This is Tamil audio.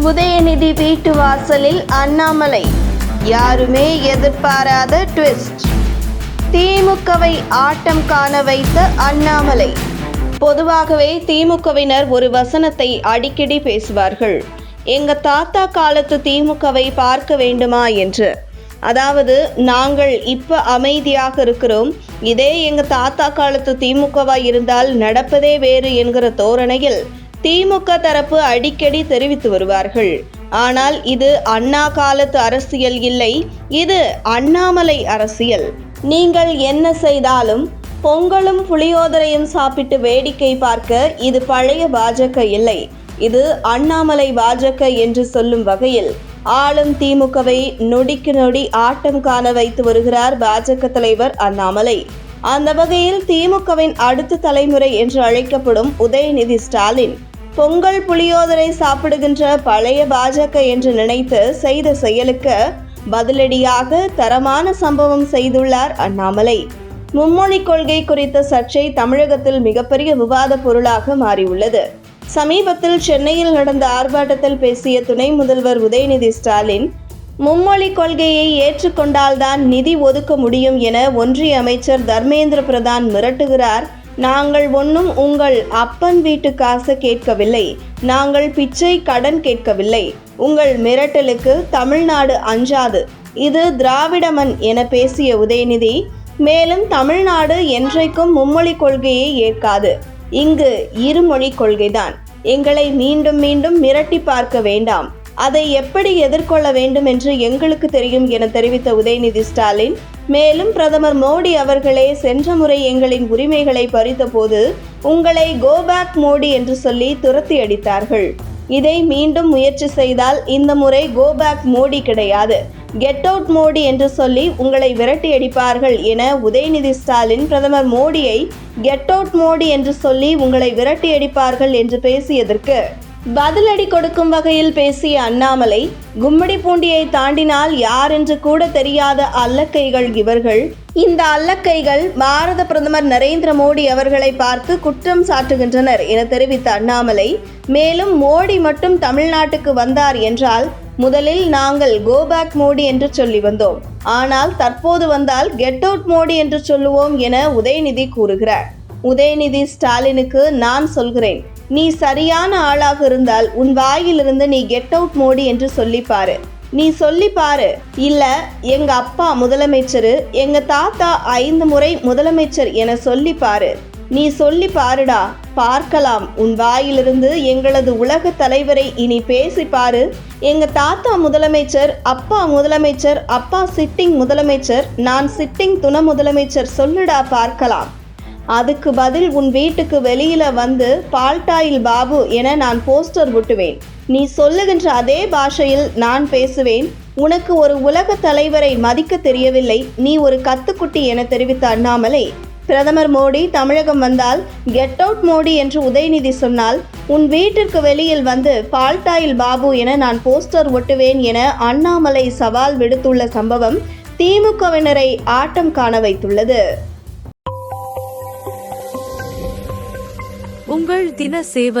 உதயநிதி வீட்டு வாசலில் அண்ணாமலை. யாருமே எதிர்பாராத ட்விஸ்ட் திமுகவை ஆட்டம் காண வைத்த அண்ணாமலை. பொதுவாகவே திமுகவினர் ஒரு வசனத்தை அடிக்கடி பேசுவார்கள். எங்க தாத்தா காலத்து திமுகவை பார்க்க வேண்டுமா? என்று. அதாவது நாங்கள் இப்ப அமைதியாக இருக்கிறோம். இதே எங்க தாத்தா காலத்து திமுகவா இருந்தால் நடப்பதே வேறு என்கிற தோரணையில் திமுக தரப்பு அடிக்கடி தெரிவித்து வருவார்கள். ஆனால் இது அண்ணா காலத்து அரசியல் இல்லை. இது அண்ணாமலை அரசியல். நீங்கள் என்ன செய்தாலும் பொங்கலும் புளியோதரையும் சாப்பிட்டு வேடிக்கை பார்க்க இது பழைய பாஜக இல்லை. இது அண்ணாமலை பாஜக என்று சொல்லும் வகையில் ஆளும் திமுகவை நொடிக்கு நொடி ஆட்டம் காண வைத்து வருகிறார் பாஜக தலைவர் அண்ணாமலை. அந்த வகையில் திமுகவின் அடுத்த தலைமுறை என்று அழைக்கப்படும் உதயநிதி ஸ்டாலின். பொங்கல் புளியோதரை சாப்பிடுகின்ற பழைய பாஜக என்று நினைத்து செய்த செயலுக்கு பதிலடியாக தரமான சம்பவம் செய்துள்ளார் அண்ணாமலை. மும்மொழி கொள்கை குறித்த சர்ச்சை தமிழகத்தில் மிகப்பெரிய விவாத பொருளாக மாறியுள்ளது. சமீபத்தில் சென்னையில் நடந்த ஆர்ப்பாட்டத்தில் பேசிய துணை முதல்வர் உதயநிதி ஸ்டாலின் மும்மொழி கொள்கையை ஏற்றுக்கொண்டால்தான் நிதி ஒதுக்க முடியும் என ஒன்றிய அமைச்சர் தர்மேந்திர பிரதான் மிரட்டுகிறார் நாங்கள் ஒன்றும் உங்கள் அப்பன் வீட்டு காசு கேட்கவில்லை. நாங்கள் பிச்சை கடன் கேட்கவில்லை. உங்கள் மிரட்டலுக்கு தமிழ்நாடு அஞ்சாது. இது திராவிடமன் என பேசிய உதயநிதி மேலும் தமிழ்நாடு என்றைக்கும் மும்மொழி கொள்கையை ஏற்காது. இங்கு இருமொழி கொள்கைதான். எங்களை மீண்டும் மீண்டும் மிரட்டி பார்க்க வேண்டாம். அதை எப்படி எதிர்கொள்ள வேண்டும் என்று எங்களுக்கு தெரியும் என தெரிவித்த உதயநிதி ஸ்டாலின் மேலும் பிரதமர் மோடி அவர்களே சென்ற முறை எங்களின் உரிமைகளை பறித்தபோது உங்களை கோபேக் மோடி என்று சொல்லி துரத்தி அடித்தார்கள். இதை மீண்டும் முயற்சி செய்தால் இந்த முறை கோபேக் மோடி கிடையாது. கெட் அவுட் மோடி என்று சொல்லி உங்களை விரட்டி அடிப்பார்கள் என உதயநிதி ஸ்டாலின் பிரதமர் மோடியை கெட் அவுட் மோடி என்று சொல்லி உங்களை விரட்டி அடிப்பார்கள் என்று பேசியதற்கு பதிலடி கொடுக்கும் வகையில் பேசிய அண்ணாமலை கும்மிடி பூண்டியை தாண்டினால் யார் என்று கூட தெரியாத அல்லக்கைகள் இவர்கள். இந்த அல்லக்கைகள் பாரத பிரதமர் நரேந்திர மோடி அவர்களை பார்த்து குற்றம் சாட்டுகின்றனர் என தெரிவித்த அண்ணாமலை மேலும் மோடி மட்டும் தமிழ்நாட்டுக்கு வந்தார் என்றால் முதலில் நாங்கள் கோபேக் மோடி என்று சொல்லி வந்தோம். ஆனால் தற்போது வந்தால் கெட் அவுட் மோடி என்று சொல்லுவோம் என உதயநிதி கூறுகிறார். உதயநிதி ஸ்டாலினுக்கு நான் சொல்கிறேன். நீ சரியான ஆளாக இருந்தால் உன் வாயிலிருந்து நீ கெட் அவுட் மோடி என்று சொல்லிப்பாரு நீ சொல்லி பாரு. இல்ல எங்க அப்பா முதலமைச்சர் எங்க தாத்தா ஐந்து முறை முதலமைச்சர் என சொல்லி பாரு. நீ சொல்லி பாருடா. பார்க்கலாம். உன் வாயிலிருந்து எங்களது உலக தலைவரை இனி பேசி பாரு. எங்க தாத்தா முதலமைச்சர் அப்பா முதலமைச்சர் அப்பா சிட்டிங் முதலமைச்சர் நான் சிட்டிங் துணை முதலமைச்சர் சொல்லுடா பார்க்கலாம். அதுக்கு பதில் உன் வீட்டுக்கு வெளியில வந்து பால்டாயில் பாபு என நான் போஸ்டர் ஒட்டுவேன். நீ சொல்லுகின்ற அதே பாஷையில் நான் பேசுவேன். உனக்கு ஒரு உலக தலைவரை மதிக்க தெரியவில்லை. நீ ஒரு கத்துக்குட்டி என தெரிவித்த அண்ணாமலை பிரதமர் மோடி தமிழகம் வந்தால் கெட் அவுட் மோடி என்று உதயநிதி சொன்னால் உன் வீட்டிற்கு வெளியில் வந்து பால்டாயில் பாபு என நான் போஸ்டர் ஒட்டுவேன் என அண்ணாமலை சவால் விடுத்துள்ள சம்பவம் திமுகவினரை ஆட்டம் காண வைத்துள்ளது. உங்கள் தின சேவல்.